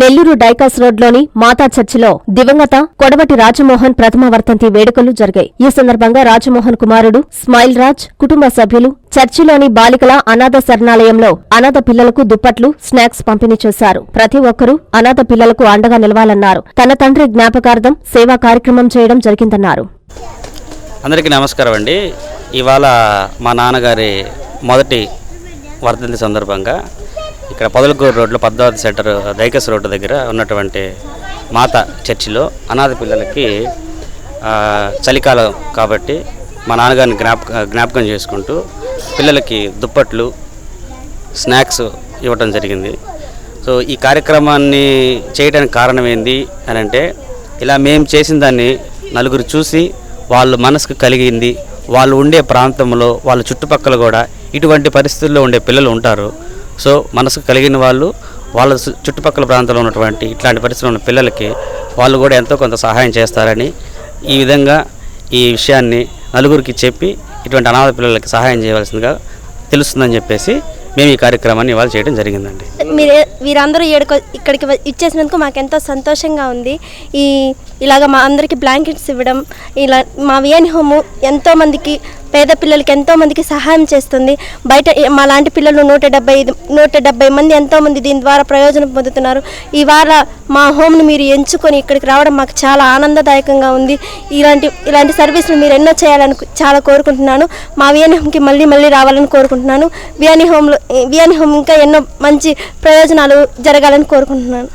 నెల్లూరు డైకాస్ రోడ్లోని మాతా చర్చిలో దివంగత కొడవటి రాజమోహన్ ప్రథమ వర్తంతి వేడుకలు జరిగాయి. ఈ సందర్భంగా రాజమోహన్ కుమారుడు స్మైల్ రాజ్ కుటుంబ సభ్యులు చర్చిలోని బాలికల అనాథ శరణాలయంలో అనాథ పిల్లలకు దుప్పట్లు స్నాక్స్ పంపిణీ చేశారు. ప్రతి ఒక్కరూ అనాథ పిల్లలకు అండగా నిలవాలన్నారు. తన తండ్రి జ్ఞాపకార్థం సేవా కార్యక్రమం చేయడం జరిగిందన్నారు. అందరికీ నమస్కారం అండి. ఇవాళ మా నాన్నగారి మొదటి వర్ధంతి సందర్భంగా ఇక్కడ పొదలకూరు రోడ్లో పద్మావతి సెంటర్ దైకస్ రోడ్డు దగ్గర ఉన్నటువంటి మాత చర్చిలో అనాథ పిల్లలకి చలికాలం కాబట్టి మా నాన్నగారిని జ్ఞాపక జ్ఞాపకం చేసుకుంటూ పిల్లలకి దుప్పట్లు స్నాక్స్ ఇవ్వటం జరిగింది. సో ఈ కార్యక్రమాన్ని చేయడానికి కారణం ఏంది అని అంటే ఇలా మేము చేసిన దాన్ని నలుగురు చూసి వాళ్ళ మనసుకు కలిగింది. వాళ్ళు ఉండే ప్రాంతంలో వాళ్ళ చుట్టుపక్కల కూడా ఇటువంటి పరిస్థితుల్లో ఉండే పిల్లలు ఉంటారు. సో మనసుకు కలిగిన వాళ్ళు వాళ్ళ చుట్టుపక్కల ప్రాంతంలో ఉన్నటువంటి ఇట్లాంటి పరిస్థితులు ఉన్న పిల్లలకి వాళ్ళు కూడా ఎంతో కొంత సహాయం చేస్తారని ఈ విధంగా ఈ విషయాన్ని నలుగురికి చెప్పి ఇటువంటి అనాథ పిల్లలకి సహాయం చేయవలసిందిగా తెలుస్తుందని చెప్పేసి మేము ఈ కార్యక్రమాన్ని ఇవాళ చేయడం జరిగిందండి. మీరు వీరందరూ ఏడుకో ఇక్కడికి ఇచ్చేసినందుకు మాకు ఎంతో సంతోషంగా ఉంది. ఈ ఇలాగ మా అందరికీ బ్లాంకెట్స్ ఇవ్వడం ఇలా మా వియన్ హోము ఎంతోమందికి పేద పిల్లలకి ఎంతో మందికి సహాయం చేస్తుంది. బయట మా లాంటి పిల్లలు నూట డెబ్బై ఐదు నూట డెబ్బై మంది ఎంతో మంది దీని ద్వారా ప్రయోజనం పొందుతున్నారు. ఇవాళ మా హోమ్ని మీరు ఎంచుకొని ఇక్కడికి రావడం మాకు చాలా ఆనందదాయకంగా ఉంది. ఇలాంటి ఇలాంటి సర్వీసులు మీరు ఎన్నో చేయాలని చాలా కోరుకుంటున్నాను. మా వియాని హోమ్కి మళ్ళీ మళ్ళీ రావాలని కోరుకుంటున్నాను. వియాని హోమ్లో వియాని హోమ్ ఇంకా ఎన్నో మంచి ప్రయోజనాలు జరగాలని కోరుకుంటున్నాను.